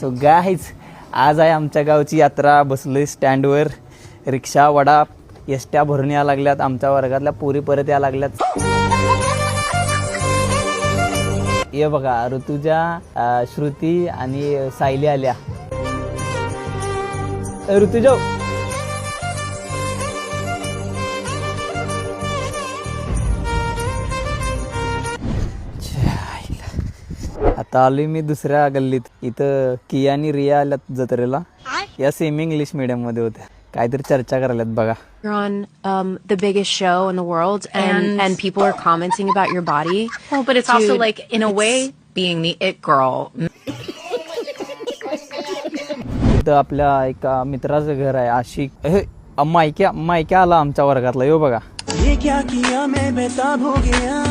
So guys आज आहे आमच्या गावची यात्रा. बसलोय स्टँडवर रिक्षा वडा एसट्या भरून या लागल्यात. आमच्या वर्गातल्या पोरी परत या लागल्यात. ये बघा ऋतुजा श्रुती आणि सायली आल्या. ऋतुजा! आता आलोय मी दुसऱ्या गल्लीत. इथं किया आणि रिया आल्यात जत्रेला. या सेमी इंग्लिश मीडियममध्ये होत्या. काहीतरी चर्चा करायल्यात बघा. You're on um, the biggest show in the world, and, and people are commenting about your body. Well, but it's also Dude, like, in a way, being the it girl. इथं आपल्या एका मित्राचं घर आहे आशिक. हे मायक्या मायक्या आला आमच्या वर्गातला. यो बघा. ये क्या किया मैं बेताब हो गया?